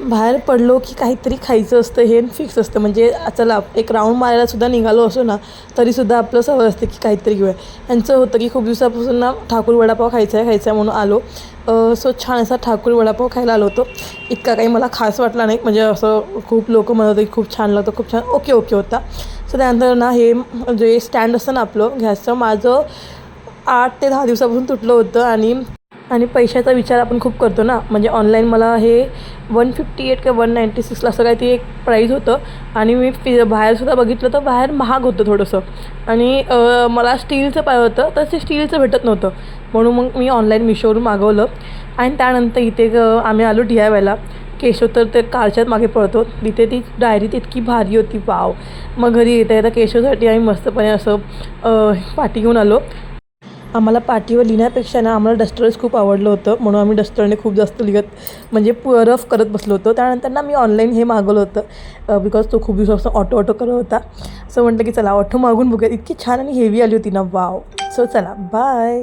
बाहेर पडलो की काहीतरी खायचं असतं हे फिक्स असतं. म्हणजे चला एक राऊंड मारायलासुद्धा निघालो असो ना तरीसुद्धा आपलं सवय असते की काहीतरी घेऊया. यांचं होतं की खूप दिवसापासून ना ठाकूर वडापाव खायचा आहे खायचा आहे म्हणून आलो. सो छान असा ठाकूर वडापाव खायला आलो होतो. इतका काही मला खास वाटला नाही. म्हणजे असं खूप लोक म्हणत होते की खूप छान लागतं खूप छान ओके ओके होता. सो त्यानंतर ना हे जे स्टँड असतं ना आपलं गॅसचं माझं आठ ते दहा दिवसापासून तुटलं होतं आणि आणि पैशाचा विचार आपण खूप करतो ना. म्हणजे ऑनलाईन मला हे वन फिफ्टी एट किंवा वन नाईंटी सिक्सला असं काही ते एक प्राईज होतं. आणि मी फि बाहेरसुद्धा बघितलं तर बाहेर महाग होतं थोडंसं. आणि मला स्टीलचं पाहिजे होतं. तर ते स्टीलचं भेटत नव्हतं. म्हणून मग मी ऑनलाईन मिशोवरून मागवलं. आणि त्यानंतर इथे ग- आम्ही आलो डी आय वायला केशव तर ते कारच्यात मागे पळतो. तिथे ती डायरी इतकी भारी होती. पाव मग घरी येता येता केशवसाठी आम्ही मस्तपणे असं पाठी घेऊन आलो. आम्हाला पाटीवर लिहिण्यापेक्षा ना आम्हाला डस्टरच खूप आवडलं होतं. म्हणून आम्ही डस्टरने खूप जास्त लिहत म्हणजे रफ करत बसलो होतो. त्यानंतर ना मी ऑनलाईन हे मागवलं होतं बिकॉज तो खूप दिवसापासून ऑटो ऑटो करत होता. सो म्हटलं की चला ऑटो मागून बघूया इतकी छान आणि हेवी आली होती ना. वाव सो चला बाय